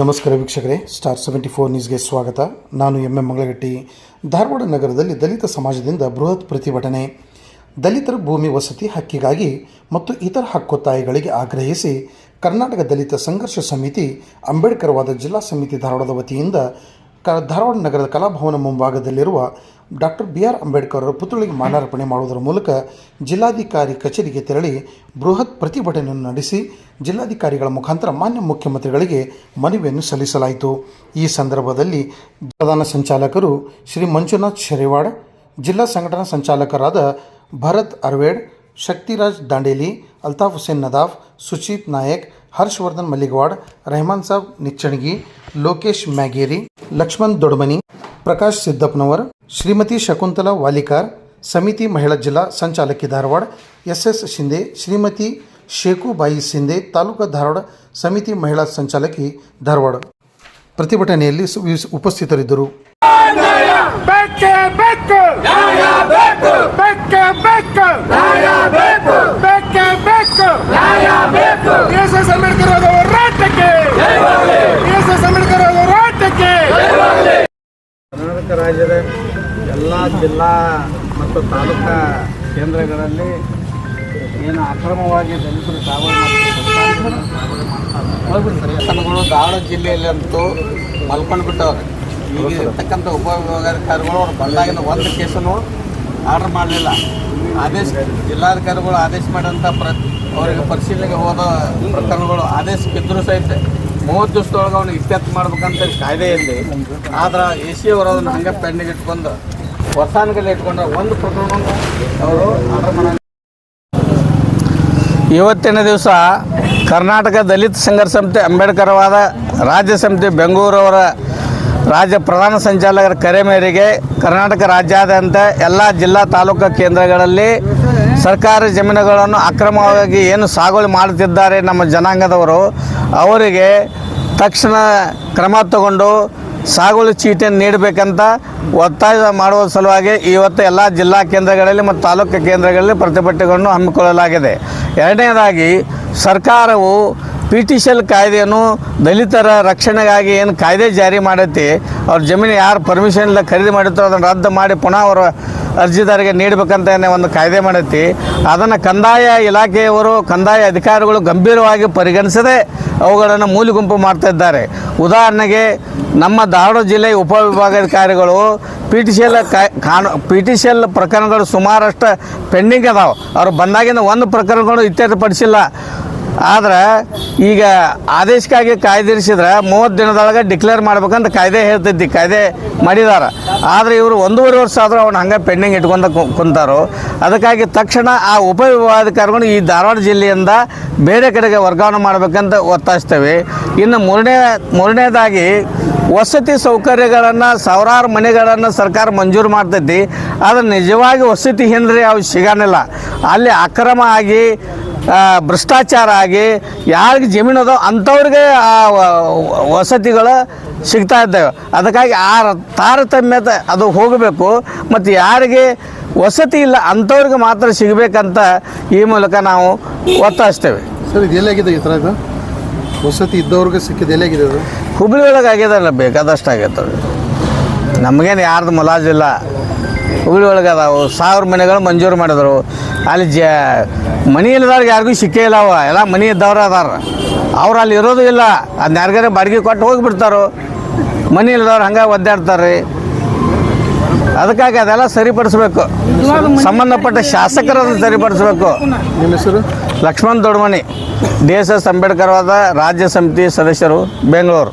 ನಮಸ್ಕಾರ ವೀಕ್ಷಕರೇ star seventy four ನ್ಯೂಸ್ಗೆ ಸ್ವಾಗತ. ನಾನು ಎಂ ಎಂ ಮಂಗಳಗಟ್ಟಿ. ಧಾರವಾಡ ನಗರದಲ್ಲಿ ದಲಿತ ಸಮಾಜದಿಂದ ಬೃಹತ್ ಪ್ರತಿಭಟನೆ. ದಲಿತರ ಭೂಮಿ ವಸತಿ ಹಕ್ಕಿಗಾಗಿ ಮತ್ತು ಇತರ ಹಕ್ಕೊತ್ತಾಯಿಗಳಿಗೆ ಆಗ್ರಹಿಸಿ ಕರ್ನಾಟಕ ದಲಿತ ಸಂಘರ್ಷ ಸಮಿತಿ ಅಂಬೇಡ್ಕರ್ವಾದ ಜಿಲ್ಲಾ ಸಮಿತಿ ಧಾರವಾಡದ ವತಿಯಿಂದ ಕ, ಧಾರವಾಡ ನಗರದ ಕಲಾಭವನ ಮುಂಭಾಗದಲ್ಲಿರುವ ಡಾಕ್ಟರ್ ಬಿ ಆರ್ ಅಂಬೇಡ್ಕರ್ ಅವರ ಪುತ್ಥಳಿಗೆ ಮಾಲಾರ್ಪಣೆ ಮಾಡುವುದರ ಮೂಲಕ ಜಿಲ್ಲಾಧಿಕಾರಿ ಕಚೇರಿಗೆ ತೆರಳಿ ಬೃಹತ್ ಪ್ರತಿಭಟನೆಯನ್ನು ನಡೆಸಿ ಜಿಲ್ಲಾಧಿಕಾರಿಗಳ ಮುಖಾಂತರ ಮಾನ್ಯ ಮುಖ್ಯಮಂತ್ರಿಗಳಿಗೆ ಮನವಿಯನ್ನು ಸಲ್ಲಿಸಲಾಯಿತು. ಈ ಸಂದರ್ಭದಲ್ಲಿ ಪ್ರಧಾನ ಸಂಚಾಲಕರು ಶ್ರೀ ಮಂಜುನಾಥ್ ಶೆರೆವಾಡ್, ಜಿಲ್ಲಾ ಸಂಘಟನಾ ಸಂಚಾಲಕರಾದ ಭರತ್ ಅರ್ವೇಡ್, ಶಕ್ತಿರಾಜ್ ದಾಂಡೇಲಿ, ಅಲ್ತಾಫ್ ಹುಸೇನ್ ನದಾಫ್, ಸುಚಿತ್ ನಾಯಕ್, ಹರ್ಷವರ್ಧನ್ ಮಲ್ಲಿಗವಾಡ್, ರೆಹಮಾನ್ ಸಾಬ್ ನಿಚ್ಚಣಗಿ, ಲೋಕೇಶ್ ಮ್ಯಾಗೇರಿ, ಲಕ್ಷ್ಮಣ್ ದೊಡ್ಮನಿ ಪ್ರಕಾಶ್ ಸಿದ್ದಪ್ಪನವರ್ ಶ್ರೀಮತಿ ಶಕುಂತಲಾ ವಾಲಿಕಾರ್ ಸಮಿತಿ ಮಹಿಳಾ ಜಿಲ್ಲಾ ಸಂಚಾಲಕಿ ಧಾರವಾಡ ಎಸ್ ಎಸ್ ಶಿಂದೆ ಶ್ರೀಮತಿ ಶೇಖುಬಾಯಿ ಶಿಂದೆ ತಾಲೂಕು ಧಾರವಾಡ ಸಮಿತಿ ಮಹಿಳಾ ಸಂಚಾಲಕಿ ಧಾರವಾಡ ಪ್ರತಿಭಟನೆಯಲ್ಲಿ ಸು- ವಿಸ್- ಉಪಸ್ಥಿತರಿದ್ದರು ಬೆಕ್ಕೆ ಬೆಕ್ಕು ನ್ಯಾಯ ಬೇಕು ಬೆಕ್ಕೆ ಬೆಕ್ಕು ನ್ಯಾಯ ಬೇಕು ಬೆಕ್ಕೆ ಎಲ್ಲ ಮತ್ತು ತಾಲೂಕಾ ಕೇಂದ್ರಗಳಲ್ಲಿ ಏನು ಅಕ್ರಮವಾಗಿ ದಲಿತರು ಮಾಡ್ತಾರೆ ಧಾರವಾಡ ಜಿಲ್ಲೆಯಲ್ಲಂತೂ ಮಲ್ಕೊಂಡು ಬಿಟ್ಟವ್ರೆ ಈಗ ಇರ್ತಕ್ಕಂಥ ಉಪವಿಭಾಗಾಧಿಕಾರಿಗಳು ಅವ್ರು ಬಂದಾಗಿನ ಒಂದು ಕೇಸನ್ನು ಆರ್ಡರ್ ಮಾಡಲಿಲ್ಲ. ಆದೇಶ ಜಿಲ್ಲಾಧಿಕಾರಿಗಳು ಆದೇಶ ಮಾಡಿದಂಥ ಪ್ರ ಅವರಿಗೆ ಪರಿಶೀಲನೆಗೆ ಹೋದ ಪ್ರಕರಣಗಳು ಆದೇಶ ಬಿದ್ದರೂ ಸಹಿತ ಮೂವತ್ತು ದಿವಸದೊಳಗೆ ಅವ್ನಿಗೆ ಇತ್ಯರ್ಥ ಮಾಡ್ಬೇಕಂತ ಕಾಯ್ದೆ ಇಲ್ಲಿ ಆದ್ರೆ ಎ ಸಿ ಅವರು ಅದನ್ನು ಹಂಗೆ ಪೆಂಡಿಂಗ್ ಇಟ್ಕೊಂಡು ಇವತ್ತಿನ ದಿವಸ ಕರ್ನಾಟಕ ದಲಿತ ಸಂಘರ್ಷ ಸಮಿತಿ, ಅಂಬೇಡ್ಕರ್ವಾದ ರಾಜ್ಯ ಸಮಿತಿ ಬೆಂಗಳೂರವರ ರಾಜ್ಯ ಪ್ರಧಾನ ಸಂಚಾಲಕರ ಕರೆ ಮೇರೆಗೆ ಕರ್ನಾಟಕ ರಾಜ್ಯಾದ್ಯಂತ ಎಲ್ಲ ಜಿಲ್ಲಾ ತಾಲೂಕು ಕೇಂದ್ರಗಳಲ್ಲಿ ಸರ್ಕಾರಿ ಜಮೀನುಗಳನ್ನು ಅಕ್ರಮವಾಗಿ ಏನು ಸಾಗುವಳಿ ಮಾಡುತ್ತಿದ್ದಾರೆ ನಮ್ಮ ಜನಾಂಗದವರು, ಅವರಿಗೆ ತಕ್ಷಣ ಕ್ರಮ ತಗೊಂಡು ಸಾಗುವಳಿ ಚೀಟಿಯನ್ನು ನೀಡಬೇಕಂತ ಒತ್ತಾಯ ಮಾಡುವ ಸಲುವಾಗಿ ಇವತ್ತು ಎಲ್ಲ ಜಿಲ್ಲಾ ಕೇಂದ್ರಗಳಲ್ಲಿ ಮತ್ತು ತಾಲೂಕು ಕೇಂದ್ರಗಳಲ್ಲಿ ಪ್ರತಿಭಟನೆಗಳನ್ನು ಹಮ್ಮಿಕೊಳ್ಳಲಾಗಿದೆ. ಎರಡನೇದಾಗಿ ಸರ್ಕಾರವು ಪಿ ಟಿ ಸಿ ಎಲ್ ಕಾಯ್ದೆಯನ್ನು ದಲಿತರ ರಕ್ಷಣೆಗಾಗಿ ಏನು ಕಾಯ್ದೆ ಜಾರಿ ಮಾಡೈತಿ, ಅವ್ರ ಜಮೀನು ಯಾರು ಪರ್ಮಿಷನ್ ಇಲ್ಲ ಖರೀದಿ ಮಾಡಿರ್ತಾರೋ ಅದನ್ನು ರದ್ದು ಮಾಡಿ ಪುನಃ ಅವರ ಅರ್ಜಿದಾರರಿಗೆ ನೀಡಬೇಕಂತ ಒಂದು ಕಾಯ್ದೆ ಮಾಡೈತಿ ಅದನ್ನು ಕಂದಾಯ ಇಲಾಖೆಯವರು, ಕಂದಾಯ ಅಧಿಕಾರಿಗಳು ಗಂಭೀರವಾಗಿ ಪರಿಗಣಿಸದೆ ಅವುಗಳನ್ನು ಮೂಲೆ ಗುಂಪು ಮಾಡ್ತಾ ಇದ್ದಾರೆ. ಉದಾಹರಣೆಗೆ, ನಮ್ಮ ಧಾರವಾಡ ಜಿಲ್ಲೆ ಉಪವಿಭಾಗಾಧಿಕಾರಿಗಳು ಪಿ ಟಿ ಸಿ ಎಲ್ ಕಾನು ಪಿ ಟಿ ಸಿ ಎಲ್ ಪ್ರಕರಣಗಳು ಸುಮಾರಷ್ಟು ಪೆಂಡಿಂಗ್ ಅದಾವೆ. ಅವ್ರು ಬಂದಾಗಿಂದ ಒಂದು ಪ್ರಕರಣಗಳು ಇತ್ಯರ್ಥಪಡಿಸಿಲ್ಲ. ಆದ್ರೆ ಈಗ ಆದೇಶಕ್ಕಾಗಿ ಕಾಯ್ದಿರಿಸಿದ್ರೆ ಮೂವತ್ತು ದಿನದೊಳಗೆ ಡಿಕ್ಲೇರ್ ಮಾಡ್ಬೇಕಂತ ಕಾಯ್ದೆ ಹೇಳ್ತಿದ್ದಿ, ಕಾಯ್ದೆ ಮಾಡಿದಾರ. ಆದರೆ ಇವರು ಒಂದೂವರೆ ವರ್ಷ ಆದರೂ ಅವ್ನು ಹಂಗೆ ಪೆಂಡಿಂಗ್ ಇಟ್ಕೊಂಡ ಕುಂತಾರು. ಅದಕ್ಕಾಗಿ ತಕ್ಷಣ ಆ ಉಪವಿಭಾಗಾಧಿಕಾರಿಗಳು ಈ ಧಾರವಾಡ ಜಿಲ್ಲೆಯಿಂದ ಬೇರೆ ಕಡೆಗೆ ವರ್ಗಾವಣೆ ಮಾಡಬೇಕಂತ ಒತ್ತಾಯಿಸ್ತೇವೆ. ಇನ್ನು ಮೂರನೇ, ಮೂರನೇದಾಗಿ ವಸತಿ ಸೌಕರ್ಯಗಳನ್ನು, ಸಾವಿರಾರು ಮನೆಗಳನ್ನು ಸರ್ಕಾರ ಮಂಜೂರು ಮಾಡ್ತೈತಿ. ಆದರೆ ನಿಜವಾಗಿ ವಸತಿ ಹಿಂದ್ರೆ ಅವು ಸಿಗಾನಿಲ್ಲ ಅಲ್ಲಿ ಅಕ್ರಮ ಆಗಿ ಭ್ರಷ್ಟಾಚಾರ ಆಗಿ ಯಾರಿಗೆ ಜಮೀನು ಅದಾವ ಅಂಥವ್ರಿಗೆ ಆ ವಸತಿಗಳು ಸಿಗ್ತಾ ಇದ್ದಾವೆ. ಅದಕ್ಕಾಗಿ ಆ ತಾರತಮ್ಯತೆ ಅದು ಹೋಗಬೇಕು. ಮತ್ತು ಯಾರಿಗೆ ವಸತಿ ಇಲ್ಲ ಅಂಥವ್ರಿಗೆ ಮಾತ್ರ ಸಿಗಬೇಕಂತ ಈ ಮೂಲಕ ನಾವು ಒತ್ತಾಯಿಸ್ತೇವೆ. ಸರ್ ಇದು ಎಲ್ಲಾಗಿದೆ ಈ ಥರ ಇದು? ವಸತಿ ಇದ್ದವ್ರಿಗೆ ಸಿಕ್ಕಿದ್ದು ಎಲ್ಲಾಗಿದೆ ಅದು? ಹುಬ್ಳಿ ಒಳಗೆ ಆಗ್ಯದಲ್ಲ ಬೇಕಾದಷ್ಟು ಆಗೈತೆ ನಮಗೇನು ಯಾರ್ದು ಮುಲಾಜಿಲ್ಲ ಹುಬ್ಳಿ ಒಳಗೆ ಅದಾವು. ಸಾವಿರ ಮನೆಗಳು ಮಂಜೂರು ಮಾಡಿದ್ರು. ಅಲ್ಲಿ ಜ ಮನಿ ಇಲ್ಲದವ್ರಿಗೆ ಯಾರಿಗೂ ಸಿಕ್ಕೇ ಇಲ್ಲ ಅವ. ಎಲ್ಲ ಮನಿ ಇದ್ದವ್ರು ಅದಾರ. ಅವ್ರು ಅಲ್ಲಿ ಇರೋದು ಇಲ್ಲ. ಅದನ್ನ ಯಾರಿಗಾರ ಬಾಡಿಗೆ ಕೊಟ್ಟು ಹೋಗಿಬಿಡ್ತಾರೋ. ಮನಿ ಇಲ್ಲದವ್ರು ಹಂಗೆ ಒದ್ದಾಡ್ತಾರೆ. ಅದಕ್ಕಾಗಿ ಅದೆಲ್ಲ ಸರಿಪಡಿಸ್ಬೇಕು. ಸಂಬಂಧಪಟ್ಟ ಶಾಸಕರನ್ನು ಸರಿಪಡಿಸ್ಬೇಕು. ನಿಮ್ಮ ಹೆಸರು? Laxman Dodmani. D S S ಅಂಬೇಡ್ಕರ್ವಾದ ರಾಜ್ಯ ಸಮಿತಿ ಸದಸ್ಯರು ಬೆಂಗಳೂರು.